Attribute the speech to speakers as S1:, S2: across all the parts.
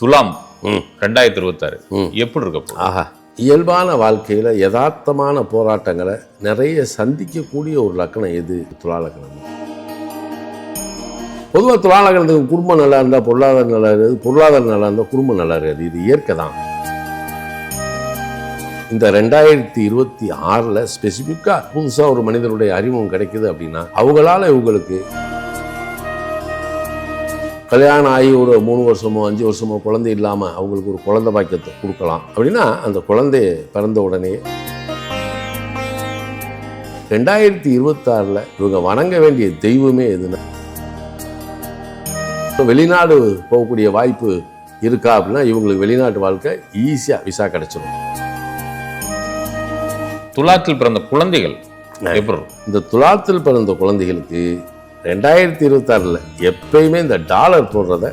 S1: துலாம். ரெண்டாயிரத்தி இருபத்தாறு. எப்படி இருக்க
S2: ஆஹா. இயல்பான வாழ்க்கையில் யதார்த்தமான போராட்டங்களை நிறைய சந்திக்கக்கூடிய ஒரு லக்கணம் எது? துலா லக்கணம். பொதுவாக துலா லக்கணத்துக்கு குடும்பம் நல்லா இருந்தால் பொருளாதாரம் நல்லா இருக்காது பொருளாதாரம் நல்லா இருந்தால் குடும்பம் நல்லா இருக்காது. இது இயற்கை தான். இந்த ரெண்டாயிரத்தி இருபத்தி ஆறில் ஸ்பெசிஃபிக்காக புதுசாக ஒரு மனிதனுடைய அறிமுகம் கிடைக்குது அப்படின்னா அவங்களால இவங்களுக்கு கல்யாணம் ஆகி ஒரு மூணு வருஷமோ அஞ்சு வருஷமோ குழந்தை இல்லாமல் அவங்களுக்கு ஒரு குழந்தை பாக்கியத்தை கொடுக்கலாம் அப்படின்னா அந்த குழந்தை பிறந்த உடனே ரெண்டாயிரத்தி இருபத்தாறில் இவங்க வணங்க வேண்டிய தெய்வமே இப்ப வெளிநாடு போகக்கூடிய வாய்ப்பு இருக்கா அப்படின்னா இவங்களுக்கு வெளிநாட்டு வாழ்க்கை ஈஸியாக விசா கிடைச்சிடும்
S1: துலாத்தில் பிறந்த குழந்தைகள்?
S2: இந்த துலாத்தில் பிறந்த குழந்தைகளுக்கு ரெண்டாயிரத்தி இருபத்தாறில் எப்பயுமே இந்த டாலர் போடுறத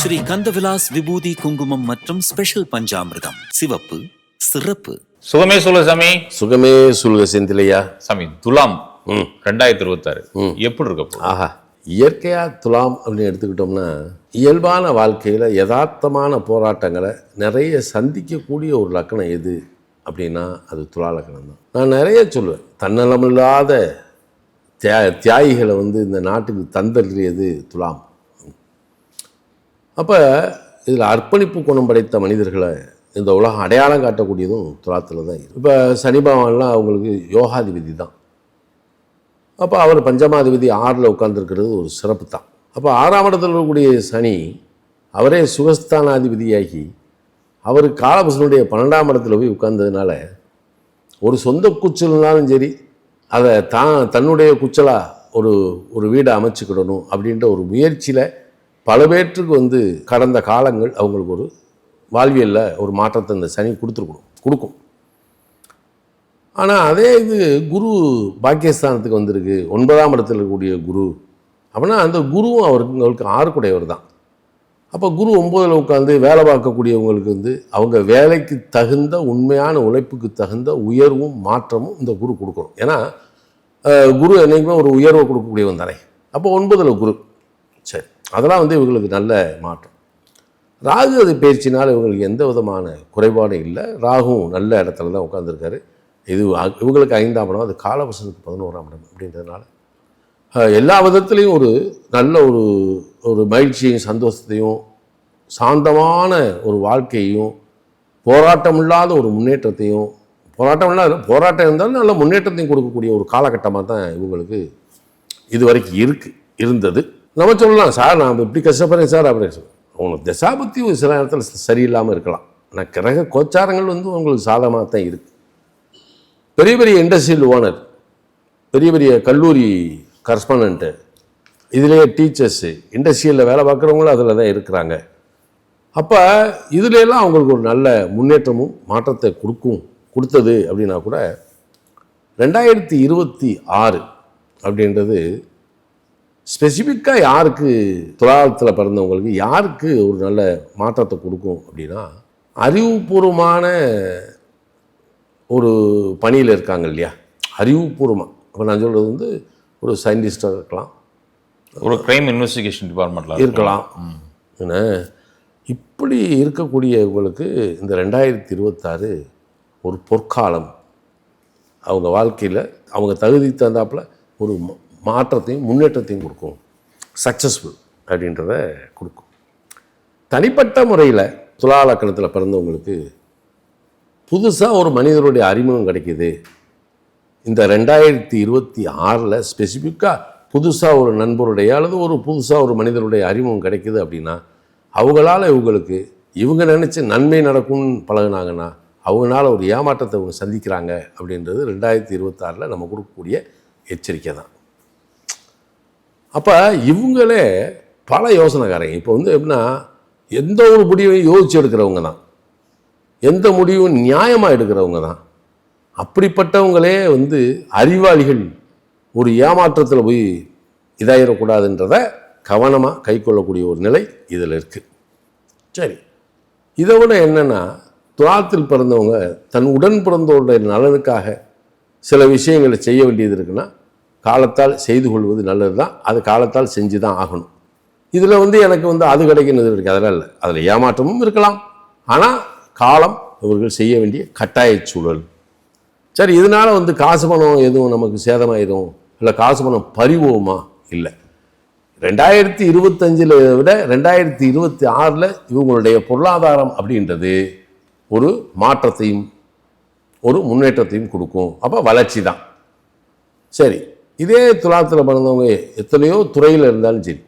S3: ஸ்ரீ கந்தவிலாஸ் விபூதி குங்குமம் மற்றும் ஸ்பெஷல் பஞ்சாமிர்தம். சிவப்பு சிறப்பு.
S1: சுகமே சொல்ல சாமி.
S2: சுகமே சொல்க செந்திலையா.
S1: சாமி துலாம் ரெண்டாயிரத்தி இருபத்தாறு. எப்படி இருக்க போகுது?
S2: ஆஹா இயற்கையா துலாம் அப்படின்னு எடுத்துக்கிட்டோம்னா இயல்பான வாழ்க்கையில் யதார்த்தமான போராட்டங்களை நிறைய சந்திக்கக்கூடிய ஒரு லக்கணம் எது? அப்படின்னா அது துலாலக்கணம் தான். நான் நிறைய சொல்லுவேன். தன்னலமில்லாத தியா தியாகிகளை வந்து இந்த நாட்டுக்கு தந்தறியது துலாம். அப்போ இதில் அர்ப்பணிப்பு குணம் படைத்த மனிதர்களை இந்த உலகம் அடையாளம் காட்டக்கூடியதும் துலாத்தில் தான் இப்போ சனி பகவான்லாம் அவங்களுக்கு யோகாதிபதி தான். அப்போ அவர் பஞ்சமாதிபதி ஆறில் உட்காந்துருக்கிறது ஒரு சிறப்பு தான். அப்போ ஆறாம் இடத்தில் இருக்கக்கூடிய சனி அவரே சுகஸ்தானாதிபதியாகி அவர் காலபுசனுடைய பன்னெண்டாம் இடத்துல போய் உட்கார்ந்ததுனால ஒரு சொந்த குச்சல்னாலும் சரி அதை தான் தன்னுடைய குச்சலாக ஒரு ஒரு வீடை அமைச்சுக்கிடணும் அப்படின்ற ஒரு முயற்சியில் பல பேர்த்துக்கு வந்து கடந்த காலங்கள் அவங்களுக்கு ஒரு வாழ்வியலில் ஒரு மாற்றத்தை இந்த சனி கொடுத்துருக்கணும் கொடுக்கும். ஆனால் அதே இது குரு பாக்கியஸ்தானத்துக்கு வந்திருக்கு ஒன்பதாம் இடத்துல இருக்கக்கூடிய குரு. அப்படின்னா அந்த குருவும் அவருக்கு அவருக்கு ஆறுக்குடையவர் தான். அப்போ குரு ஒம்போதில் உட்காந்து வேலை பார்க்கக்கூடியவங்களுக்கு வந்து அவங்க வேலைக்கு தகுந்த உண்மையான உழைப்புக்கு தகுந்த உயர்வும் மாற்றமும் இந்த குரு கொடுக்கணும். ஏன்னா குரு என்றைக்குமே ஒரு உயர்வை கொடுக்கக்கூடியவன் தானே. அப்போ ஒன்பதில் குரு. சரி அதெல்லாம் வந்து இவங்களுக்கு நல்ல மாற்றம். ராகு அது பயிற்சினால் இவங்களுக்கு எந்த விதமான குறைபாடும் இல்லை. ராகுவும் நல்ல இடத்துல தான் உட்காந்துருக்காரு இது இவங்களுக்கு ஐந்தாம் இடம் அது காலவசனத்துக்கு பதினோராம் இடம் அப்படின்றதுனால எல்லா விதத்துலேயும் ஒரு நல்ல ஒரு ஒரு மகிழ்ச்சியையும் சந்தோஷத்தையும் சாந்தமான ஒரு வாழ்க்கையையும் போராட்டம் இல்லாத ஒரு முன்னேற்றத்தையும் போராட்டம் இல்லாத போராட்டம் இருந்தாலும் நல்ல முன்னேற்றத்தையும் கொடுக்கக்கூடிய ஒரு காலகட்டமாக தான் இவங்களுக்கு இது வரைக்கும் இருந்தது. நம்ம சொல்லலாம் சார் நான் இப்படி கஷ்டப்படுறேன் சார் அப்படின்னு சொல்லலாம். உங்களுக்கு தசாபத்தி ஒரு சில நேரத்தில் சரியில்லாமல் இருக்கலாம். ஆனால் கிரக கோச்சாரங்கள் வந்து உங்களுக்கு சாதகமாக தான் இருக்குது பெரிய பெரிய இண்டஸ்ட்ரியல் ஓனர் பெரிய பெரிய கல்லூரி கரஸ்பாண்ட்டு இதுலேயே டீச்சர்ஸு இண்டஸ்ட்ரியலில் வேலை பார்க்குறவங்களும் அதில் தான் இருக்கிறாங்க. அப்போ இதுல அவங்களுக்கு ஒரு நல்ல முன்னேற்றமும் மாற்றத்தை கொடுக்கும் கொடுத்தது அப்படின்னா கூட ரெண்டாயிரத்தி இருபத்தி ஆறு அப்படின்றது ஸ்பெசிஃபிக்காக யாருக்கு துலாலத்தில் பிறந்தவங்களுக்கு யாருக்கு ஒரு நல்ல மாற்றத்தை கொடுக்கும் அப்படின்னா அறிவுபூர்வமான ஒரு பணியில் இருக்காங்க இல்லையா? அறிவுபூர்வமாக இப்போ நான் சொல்கிறது வந்து ஒரு சயின்டிஸ்டாக இருக்கலாம்.
S1: ஒரு கிரைம் இன்வெஸ்டிகேஷன் டிபார்ட்மெண்ட்ல
S2: இருக்கலாம். என்ன? இப்படி இருக்கக்கூடியவங்களுக்கு இந்த ரெண்டாயிரத்தி இருபத்தாறு ஒரு பொற்காலம். அவங்க வாழ்க்கையில் அவங்க தகுதி தந்தாப்புல ஒரு மாற்றத்தையும் முன்னேற்றத்தையும் கொடுக்கும். சக்ஸஸ்ஃபுல் அப்படின்றத கொடுக்கும். தனிப்பட்ட முறையில் துலாலக்கணத்தில் பிறந்தவங்களுக்கு புதுசாக ஒரு மனிதருடைய அறிமுகம் கிடைக்குது. இந்த ரெண்டாயிரத்தி இருபத்தி ஆறில் ஸ்பெசிஃபிக்காக புதுசாக ஒரு நண்பருடைய அல்லது ஒரு புதுசாக ஒரு மனிதருடைய அறிமுகம் கிடைக்குது அப்படின்னா அவங்களால இவங்களுக்கு இவங்க நினச்சி நன்மை நடக்கும்னு பழகுனாங்கன்னா அவங்களால ஒரு ஏமாற்றத்தை இவங்க சந்திக்கிறாங்க அப்படின்றது ரெண்டாயிரத்தி இருபத்தாறில் நம்ம கொடுக்கக்கூடிய எச்சரிக்கை தான். அப்போ இவங்களே பல யோசனைக்காரங்க. இப்போ வந்து எப்படின்னா எந்த ஒரு முடிவையும் யோசிச்சு எடுக்கிறவங்க தான். எந்த முடிவும் நியாயமாக எடுக்கிறவங்க தான். அப்படிப்பட்டவங்களே வந்து அறிவாளிகள் ஒரு ஏமாற்றத்தில் போய் இதாகிடக்கூடாதுன்றத கவனமாக கை கொள்ளக்கூடிய ஒரு நிலை இதில் இருக்குது சரி இதை விட என்னென்னா துலாத்தில் பிறந்தவங்க தன் உடன் பிறந்தவருடைய நலனுக்காக சில விஷயங்களை செய்ய வேண்டியது இருக்குன்னா காலத்தால் செய்து கொள்வது நல்லது தான் அது காலத்தால் செஞ்சு தான் ஆகணும். இதில் வந்து எனக்கு வந்து அது கிடைக்கிறது இருக்குது அதெல்லாம் இல்லை. அதில் ஏமாற்றமும் இருக்கலாம். ஆனால் காலம் இவர்கள் செய்ய வேண்டிய கட்டாய சூழல். சரி இதனால வந்து காசு பணம் எதுவும் நமக்கு சேதமாயிடும் இல்லை காசு பணம் பறிவோமா? இல்லை. ரெண்டாயிரத்தி இருபத்தஞ்சில் விட ரெண்டாயிரத்தி இருபத்தி ஆறில் இவங்களுடைய பொருளாதாரம் அப்படின்றது ஒரு மாற்றத்தையும் ஒரு முன்னேற்றத்தையும் கொடுக்கும். அப்போ வளர்ச்சி தான். சரி இதே துலாத்தில் பிறந்தவங்க எத்தனையோ துறையில் இருந்தாலும் சரி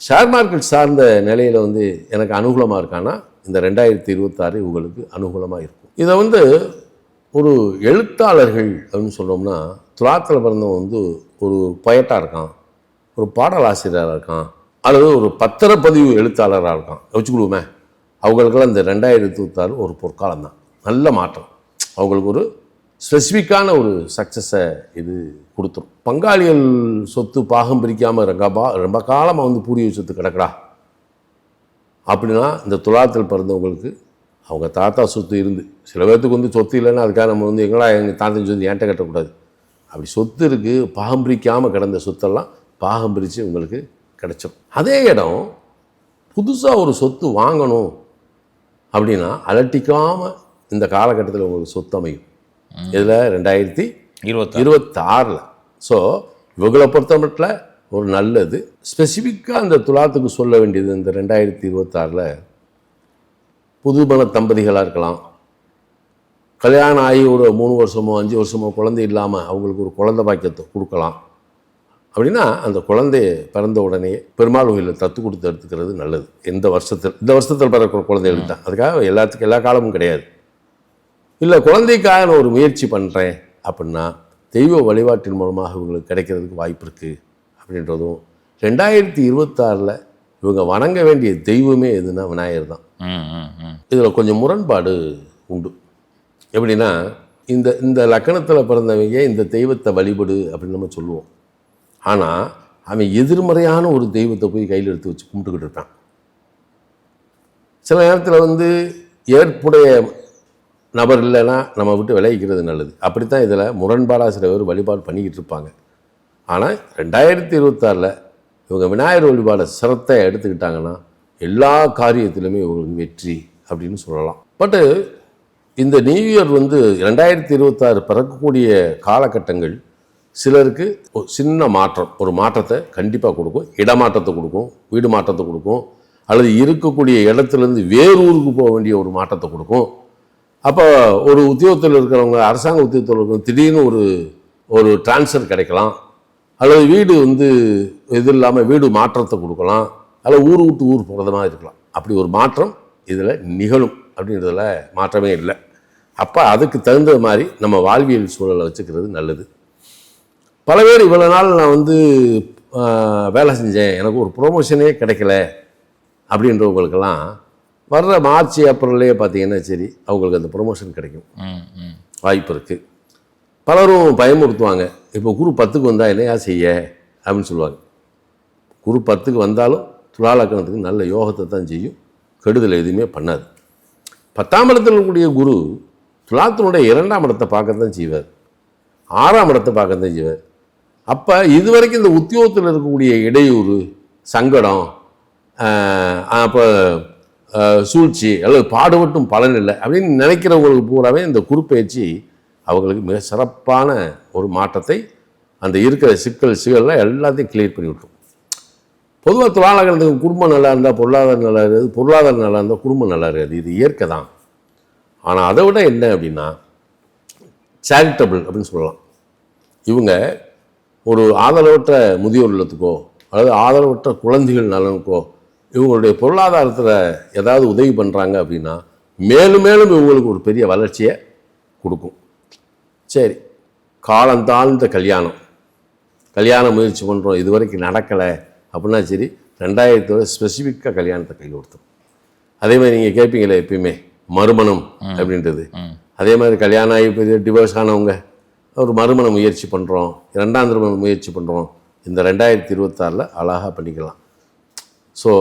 S2: ஷேர் மார்க்கெட் சார்ந்த நிலையில் வந்து எனக்கு அனுகூலமாக இருக்கான்னா இந்த ரெண்டாயிரத்தி இருபத்தாறு இவங்களுக்கு அனுகூலமாக இருக்கும். இதை வந்து ஒரு எழுத்தாளர்கள் அப்படின்னு சொன்னோம்னா துலாத்தில் பிறந்தவன் வந்து ஒரு பயட்டாக இருக்கான் ஒரு பாடலாசிரியராக இருக்கான் அல்லது ஒரு பத்திரப்பதிவு எழுத்தாளராக இருக்கான். வச்சுக்கிடுவோமே அவங்களுக்கெல்லாம் இந்த ரெண்டாயிரத்தி இருபத்தாறு ஒரு பொற்காலம் தான். நல்ல மாற்றம். அவங்களுக்கு ஒரு ஸ்பெசிஃபிக்கான ஒரு சக்ஸஸை இது கொடுத்துரும். பங்காளிகள் சொத்து பாகம் பிரிக்காமல் ரொம்ப ரொம்ப காலமாக வந்து பூரிய சொத்து கிடக்குடா அப்படின்னா இந்த துலாத்தில் பிறந்தவங்களுக்கு அவங்க தாத்தா சொத்து இருந்து. சில பேர்த்துக்கு வந்து சொத்து இல்லைன்னா அதுக்காக நம்ம வந்து எங்களா எங்கள் தாத்தன் சொத்து ஏன்ட்ட கட்டக்கூடாது. அப்படி சொத்து இருக்குது பாகம் பிரிக்காமல் கிடந்த சொத்தெல்லாம் பாகம் பிரித்து உங்களுக்கு கிடைச்சிடும் அதே இடம் புதுசாக ஒரு சொத்து வாங்கணும் அப்படின்னா அலட்டிக்காமல் இந்த காலகட்டத்தில் உங்களுக்கு சொத்து அமையும். இதில் ரெண்டாயிரத்தி
S1: இருபத்தி
S2: இருபத்தாறில். ஸோ இவங்களை பொறுத்த மட்டும் ஒரு நல்லது. ஸ்பெசிஃபிக்காக அந்த துலாத்துக்கு சொல்ல வேண்டியது இந்த ரெண்டாயிரத்தி இருபத்தாறில் புதுமண தம்பதிகளாக இருக்கலாம். கல்யாணம் ஆகி ஒரு மூணு வருஷமோ அஞ்சு வருஷமோ குழந்தை இல்லாமல் அவங்களுக்கு ஒரு குழந்தை பாக்கியத்தை கொடுக்கலாம். அப்படின்னா அந்த குழந்தைய பிறந்த உடனே பெருமாள் கோயிலில் தத்து கொடுத்து எடுத்துக்கிறது நல்லது. எந்த வருஷத்தில் இந்த வருஷத்தில் பிறக்கிற குழந்தைகளுக்கு தான் அதுக்காக எல்லாத்துக்கும் எல்லா காலமும் கிடையாது. இல்லை குழந்தைக்காக நான் ஒரு முயற்சி பண்ணுறேன் அப்படின்னா தெய்வ வழிபாட்டின் மூலமாக இவங்களுக்கு கிடைக்கிறதுக்கு வாய்ப்பு இருக்குது அப்படின்றதும் ரெண்டாயிரத்தி இருபத்தாறில் இவங்க வணங்க வேண்டிய தெய்வமே எதுனா விநாயகர் தான். இதில் கொஞ்சம் முரண்பாடு உண்டு. எப்படின்னா இந்த இந்த லக்கணத்தில் பிறந்தவங்க இந்த தெய்வத்தை வழிபடு அப்படின்னு நம்ம சொல்லுவோம். ஆனால் அவன் எதிர்மறையான ஒரு தெய்வத்தை போய் கையில் எடுத்து வச்சு கும்பிட்டுக்கிட்டு இருப்பான் சில நேரத்தில் வந்து ஏற்புடைய நபர் இல்லைன்னா நம்ம விட்டு விளைவிக்கிறது நல்லது. அப்படித்தான் இதில் முரண்பாடாக சில பேர் வழிபாடு பண்ணிக்கிட்டு இருப்பாங்க. ஆனால் ரெண்டாயிரத்தி இருபத்தாறில் இவங்க விநாயகர் வழிபாடு சிரத்தை எடுத்துக்கிட்டாங்கன்னா எல்லா காரியத்திலுமே இவங்களுக்கு வெற்றி அப்படின்னு சொல்லலாம். பட்டு இந்த நியூ இயர் வந்து ரெண்டாயிரத்தி இருபத்தாறு பிறக்கக்கூடிய காலகட்டங்கள் சிலருக்கு சின்ன மாற்றம். ஒரு மாற்றத்தை கண்டிப்பாக கொடுக்கும். இடமாற்றத்தை கொடுக்கும். வீடு மாற்றத்தை கொடுக்கும். அல்லது இருக்கக்கூடிய இடத்துலேருந்து வேறு ஊருக்கு போக வேண்டிய ஒரு மாற்றத்தை கொடுக்கும். அப்போ ஒரு உத்தியோகத்தில் இருக்கிறவங்க அரசாங்க உத்தியோகத்தில் இருக்கிறவங்க திடீர்னு ஒரு ஒரு டிரான்ஸ்ஃபர் கிடைக்கலாம். அல்லது வீடு வந்து இது இல்லாமல் வீடு மாற்றத்தை கொடுக்கலாம். அல்லது ஊர் விட்டு ஊர் போகிறத மாதிரி இருக்கலாம். அப்படி ஒரு மாற்றம் இதில் நிகழும் அப்படின்றதுல மாற்றமே இல்லை. அப்போ அதுக்கு தகுந்த மாதிரி நம்ம வாழ்வியல் சூழலை வச்சுக்கிறது நல்லது. பல பேர் இவ்வளோ நாள் நான் வந்து வேலை செஞ்சேன். எனக்கு ஒரு ப்ரொமோஷனே கிடைக்கல அப்படின்றவங்களுக்கெல்லாம் வர்ற மார்ச் ஏப்ரல்லையே பார்த்தீங்கன்னா சரி அவங்களுக்கு அந்த ப்ரொமோஷன் கிடைக்கும். வாய்ப்பு இருக்குது பலரும் பயமுறுத்துவாங்க. இப்போ குரு பத்துக்கு வந்தால் என்னையா செய்ய? அப்படின்னு சொல்லுவாங்க. குரு பத்துக்கு வந்தாலும் துலாலக்கணத்துக்கு நல்ல யோகத்தை தான் செய்யும். கெடுதல் எதுவுமே பண்ணாது. பத்தாம் இடத்தில் இருக்கக்கூடிய குரு துலாத்தினுடைய இரண்டாம் இடத்தை பார்க்கத்தான் செய்வார். ஆறாம் இடத்தை பார்க்கத்தான் செய்வார். அப்போ இதுவரைக்கும் இந்த உத்தியோகத்தில் இருக்கக்கூடிய இடையூறு சங்கடம் அப்போ சூழ்ச்சி அல்லது பாடுபட்டும் பலன் இல்லை அப்படின்னு நினைக்கிறவங்களுக்கு பூராவே இந்த குறுப்பெயர்ச்சி அவங்களுக்கு மிக சிறப்பான ஒரு மாற்றத்தை அந்த இருக்கிற சிக்கல் சிக்கல்லாம் எல்லாத்தையும் கிளியர் பண்ணி விட்டுரும். பொதுவாக தொழிலாளர்களுக்கு குடும்பம் நல்லா இருந்தால் பொருளாதாரம் நல்லா இருக்காது பொருளாதாரம் நல்லா இருந்தால் குடும்பம் நல்லா இருக்காது. இது இயற்கை தான். ஆனால் அதை விட என்ன அப்படின்னா சேரிட்டபிள் அப்படின்னு சொல்லலாம். இவங்க ஒரு ஆதரவற்ற முதியோர் இல்லத்துக்கோ அல்லது ஆதரவற்ற குழந்தைகள் நலனுக்கோ இவங்களுடைய பொருளாதாரத்தில் ஏதாவது உதவி பண்ணுறாங்க அப்படின்னா மேலும் மேலும் இவங்களுக்கு ஒரு பெரிய வளர்ச்சியை கொடுக்கும். சரி காலம் தாழ்ந்த கல்யாணம். கல்யாண முயற்சி பண்ணுறோம் இது வரைக்கும் நடக்கலை. அப்படின்னா சரி ரெண்டாயிரத்தோட ஸ்பெசிஃபிக்காக கல்யாணத்தை கை கொடுத்தோம். அதே மாதிரி நீங்கள் கேட்பீங்களே எப்பயுமே மறுமணம் அப்படின்றது. அதே மாதிரி கல்யாணம் ஆகி டிவோர்ஸ் ஆனவங்க ஒரு மறுமண முயற்சி பண்ணுறோம் இரண்டாம் திருமண முயற்சி பண்ணுறோம் இந்த ரெண்டாயிரத்தி இருபத்தாறில் அழகாக பண்ணிக்கலாம். ஸோ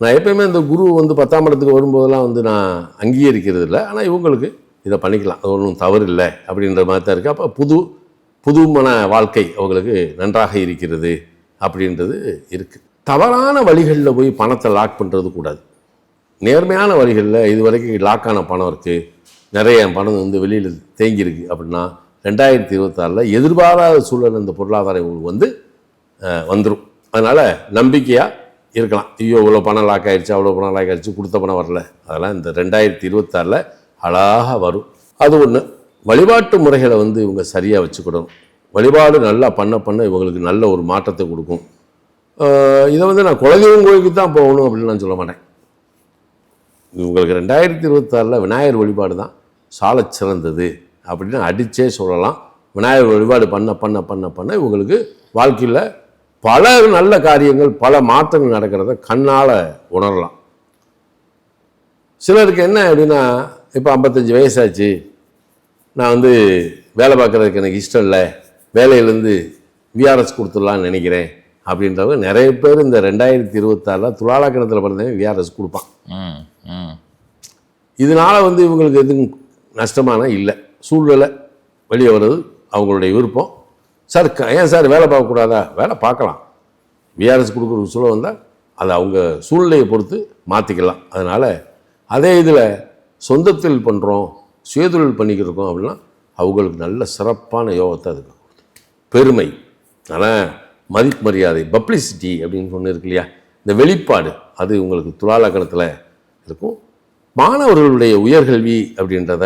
S2: நான் எப்பயுமே இந்த குரு வந்து பத்தாம் இடத்துக்கு வரும்போதெல்லாம் வந்து நான் அங்கீகரிக்கிறது இல்லை ஆனால் இவங்களுக்கு இதை பண்ணிக்கலாம். அது ஒன்றும் தவறு இல்லை அப்படின்ற மாதிரி தான் இருக்குது அப்போ புது புதுமண வாழ்க்கை அவங்களுக்கு நன்றாக இருக்கிறது. அப்படின்றது இருக்குது தவறான வழிகளில் போய் பணத்தை லாக் பண்ணுறது கூடாது. நேர்மையான வழிகளில் இது வரைக்கும் லாக்கான பணம் இருக்குது நிறைய பணம் வந்து வெளியில் தேங்கியிருக்கு அப்படின்னா ரெண்டாயிரத்தி இருபத்தாறில் எதிர்பாராத சூழல் இந்த பொருளாதார உங்களுக்கு வந்து வந்துடும் அதனால் நம்பிக்கையாக இருக்கலாம். ஐயோ இவ்வளோ பணம் லாக் ஆயிடுச்சு அவ்வளோ பணம் லாக் ஆயிடுச்சு கொடுத்த பணம் வரல. அதெல்லாம் இந்த ரெண்டாயிரத்தி இருபத்தாறில் அழகாக வரும். அது ஒன்று வழிபாட்டு முறைகளை வந்து இவங்க சரியாக வச்சுக்கிடணும் வழிபாடு நல்லா பண்ண பண்ண இவங்களுக்கு நல்ல ஒரு மாற்றத்தை கொடுக்கும். இதை வந்து நான் குலதெய்வம் கோயிலுக்கு தான் போகணும் அப்படின்னு நான் சொல்ல மாட்டேன். உங்களுக்கு ரெண்டாயிரத்தி இருபத்தாறில் விநாயகர் வழிபாடு தான் சால சிறந்தது அப்படின்னு அடித்தே சொல்லலாம். விநாயகர் வழிபாடு பண்ண பண்ண பண்ண பண்ண இவங்களுக்கு வாழ்க்கையில் பல நல்ல காரியங்கள் பல மாற்றங்கள் நடக்கிறத கண்ணால் உணரலாம். சிலருக்கு என்ன அப்படின்னா இப்போ ஐம்பத்தஞ்சு வயசாச்சு. நான் வந்து வேலை பார்க்குறதுக்கு எனக்கு இஷ்டம் இல்லை. வேலையிலேருந்து விஆர்எஸ் கொடுத்துடலான்னு நினைக்கிறேன் அப்படின்றவங்க நிறைய பேர் இந்த ரெண்டாயிரத்தி இருபத்தாறில் துலாலக்கணத்தில் பிறந்தவன் விஆர்எஸ் கொடுப்பான். இதனால வந்து இவங்களுக்கு எதுவும் நஷ்டமான இல்லை. சூழ்நிலை வெளியே வர்றது அவங்களுடைய விருப்பம். சார் க- ஏன் சார் வேலை பார்க்கக்கூடாதா? வேலை பார்க்கலாம். விஆர்எஸ் கொடுக்குற சூழல் வந்தால் அதை அவங்க சூழ்நிலையை பொறுத்து மாற்றிக்கலாம் அதனால் அதே இதில் சொந்தத்தில் பண்ணுறோம் சுயதொழில் பண்ணிக்கிட்டு இருக்கோம் அப்படின்னா அவங்களுக்கு நல்ல சிறப்பான யோகத்தை அதுக்கு. பெருமை. ஆனால் மதிப்பு மரியாதை பப்ளிசிட்டி அப்படின்னு ஒன்று இருக்கு இல்லையா? இந்த வெளிப்பாடு அது உங்களுக்கு துலாலக்கணத்தில் இருக்கும். மாணவர்களுடைய உயர்கல்வி அப்படின்றத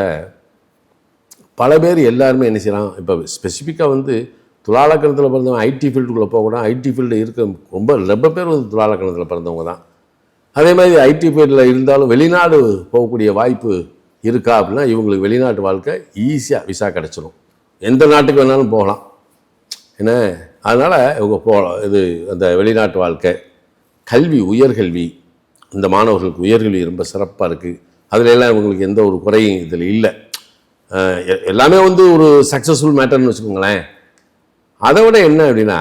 S2: பல பேர் எல்லாருமே என்ன செய்யலாம் இப்போ ஸ்பெசிஃபிக்காக வந்து துலாலக்கணத்தில் பிறந்தவங்க ஐடி ஃபீல்டுக்குள்ளே போகக்கூடாது ஐடி ஃபீல்டு இருக்க ரொம்ப ரொம்ப பேர் வந்து துலாலக்கணத்தில் பிறந்தவங்க தான். அதே மாதிரி ஐடி ஃபீல்டில் இருந்தாலும் வெளிநாடு போகக்கூடிய வாய்ப்பு இருக்கா அப்படின்னா இவங்களுக்கு வெளிநாட்டு வாழ்க்கை ஈஸியாக விசா கிடச்சிடும் எந்த நாட்டுக்கு வேணாலும் போகலாம். என்ன? அதனால் இவங்க போகலாம் இது அந்த வெளிநாட்டு வாழ்க்கை கல்வி உயர்கல்வி இந்த மாணவர்களுக்கு உயர்கல்வி ரொம்ப சிறப்பாக இருக்குது அதுல எல்லாம் இவங்களுக்கு எந்த ஒரு குறையும் இதில் இல்லை. எல்லாமே வந்து ஒரு சக்ஸஸ்ஃபுல் மேட்டர்னு வச்சுக்கோங்களேன். அதை விட என்ன அப்படின்னா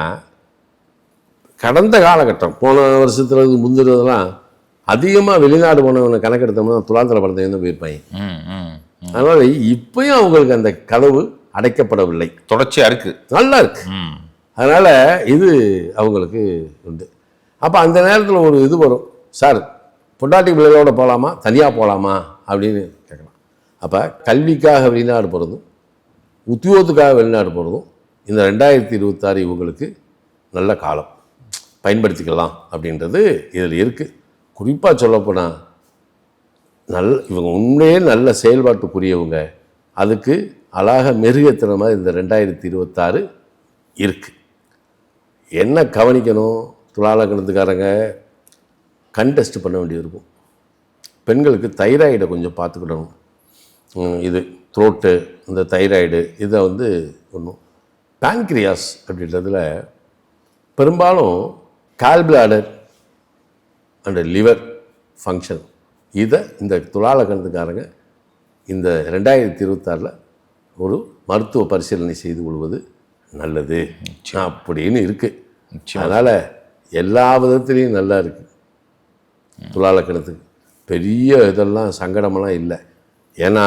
S2: கடந்த காலகட்டம் போன வருஷத்துல இருந்து முந்தினதெல்லாம் அதிகமாக வெளிநாடு போனவனை கணக்கெடுத்தோம்னா துலாத்தில் பிறந்தவங்க தான் போயிருப்பாங்க. அதனால் இப்பயும் அவங்களுக்கு அந்த கதவு அடைக்கப்படவில்லை.
S1: தொடர்ச்சியாக இருக்கு.
S2: நல்லா இருக்கு. அதனால் இது அவங்களுக்கு உண்டு. அப்போ அந்த நேரத்தில் ஒரு இது வரும். சார் பொண்டாட்டி பிள்ளைகளோட போகலாமா தனியாக போகலாமா அப்படின்னு கேட்கலாம். அப்போ கல்விக்காக வெளிநாடு போகிறதும் உத்தியோகத்துக்காக வெளிநாடு போகிறதும் இந்த ரெண்டாயிரத்தி இருபத்தாறு இவங்களுக்கு நல்ல காலம். பயன்படுத்திக்கலாம் அப்படின்றது இதில் இருக்குது குறிப்பாக சொல்லப்போனால் நல்ல இவங்க உண்மையே நல்ல செயல்பாட்டுக்குரியவங்க. அதுக்கு அழகாக மெருகேற்றுற மாதிரி இந்த ரெண்டாயிரத்தி இருபத்தாறு இருக்குது என்ன கவனிக்கணும்? துலாலக்கணத்துக்காரங்க கண் டெஸ்ட் பண்ண வேண்டியிருக்கும். பெண்களுக்கு தைராய்டை கொஞ்சம் பார்த்துக்கிடணும். இது த்ரோட்டு இந்த தைராய்டு இதை வந்து ஒன்றும் பேங்க்ரியாஸ் அப்படின்றதுல பெரும்பாலும் கால்பிளாடர் அண்ட் லிவர் ஃபங்க்ஷன் இதை இந்த துலாலக்கணத்துக்காரங்க இந்த ரெண்டாயிரத்தி இருபத்தாறில் ஒரு மருத்துவ பரிசீலனை செய்து கொள்வது நல்லது. அப்படின்னு இருக்குது அதனால் எல்லா விதத்துலேயும் நல்லா இருக்குது துலாலக்கணத்துக்கு. பெரிய இதெல்லாம் சங்கடமெல்லாம் இல்லை. ஏன்னா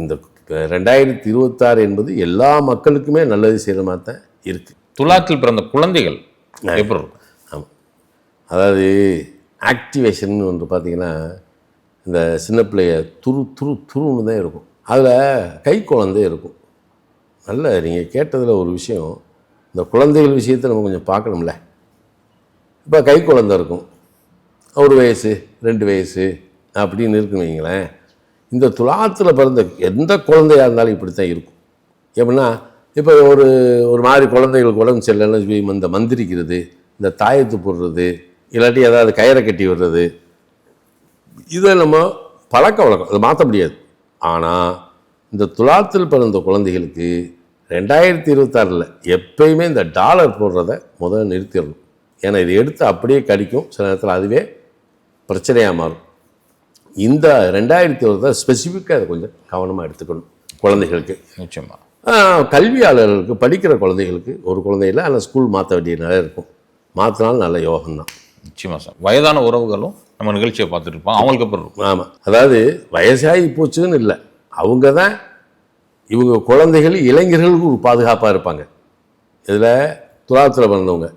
S2: இந்த ரெண்டாயிரத்தி இருபத்தாறு என்பது எல்லா மக்களுக்குமே நல்லது செய்கிற மாதிரி தான் இருக்குது
S1: துலாத்தில் பிறந்த குழந்தைகள் எப்படி இருக்கும்?
S2: ஆமாம் அதாவது ஆக்டிவேஷன் ஒன்று பார்த்தீங்கன்னா இந்த சின்ன பிள்ளைய துரு துரு துருன்னு தான் இருக்கும். அதில் கை குழந்தை இருக்கும். நல்ல நீங்கள் கேட்டதில் ஒரு விஷயம் இந்த குழந்தைகள் விஷயத்தை நம்ம கொஞ்சம் பார்க்கணும்ல. இப்போ கை குழந்தை இருக்கும். ஒரு வயசு ரெண்டு வயசு அப்படின்னு இருக்குன்னு வைங்களேன். இந்த துலாத்தில் பிறந்த எந்த குழந்தையாக இருந்தாலும் இப்படி தான் இருக்கும். எப்படின்னா இப்போ ஒரு ஒரு மாதிரி குழந்தைகளுக்கு உடம்பு சரியில்லைன்னு இந்த மந்திரிக்கிறது இந்த தாயத்து போடுறது இல்லாட்டி ஏதாவது கயிறை கட்டி விடுறது. இதை நம்ம பழக்க வழக்கம். அதை மாற்ற முடியாது. ஆனால் இந்த துலாத்தில் பிறந்த குழந்தைகளுக்கு ரெண்டாயிரத்தி இருபத்தாறில் எப்பயுமே இந்த டாலர் போடுறத முதல்ல நிறுத்திடணும். ஏன்னா இதை எடுத்து அப்படியே கடிக்கும். சில நேரத்தில் அதுவே பிரச்சனையாக மாறும். இந்த ரெண்டாயிரத்தி இருபத்தாறு ஸ்பெசிஃபிக்காக அதை கொஞ்சம் கவனமாக எடுத்துக்கணும் குழந்தைகளுக்கு.
S1: நிச்சயமா.
S2: ஆஹ், கல்வியாளர்களுக்கு படிக்கிற குழந்தைகளுக்கு ஒரு குழந்தையில ஆனால் ஸ்கூல் மாற்ற வேண்டிய நிலை இருக்கும். மாற்றினாலும் நல்ல யோகம்தான்.
S1: நிச்சயமா சார். வயதான உறவுகளும் நம்ம நிகழ்ச்சியை பார்த்துட்டு இருப்போம். அவங்களுக்கு அப்புறம்
S2: ஆமாம் அதாவது வயசாகி போச்சுன்னு இல்லை. அவங்க தான் இவங்க குழந்தைகள் இளைஞர்களுக்கு ஒரு பாதுகாப்பாக இருப்பாங்க. இதில் துலாத்தில் பிறந்தவங்க.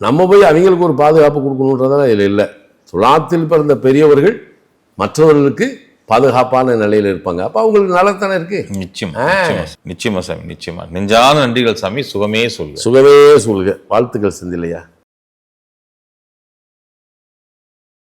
S2: நம்ம போய் அவங்களுக்கு ஒரு பாதுகாப்பு கொடுக்கணுன்றதெல்லாம் இதில் இல்லை. துலாத்தில் பிறந்த பெரியவர்கள் மற்றவர்களுக்கு பாதுகாப்பான நிலையில் இருப்பாங்க. அப்போ அவங்களுக்கு நலத்தானே இருக்கு?
S1: நிச்சயமா நிச்சயமா சாமி நிச்சயமா. நெஞ்சாத நன்றிகள் சாமி. சுகமே சொல்லு
S2: சுகமே சொல்லுங்க வாழ்த்துக்கள் செந்தில்லையா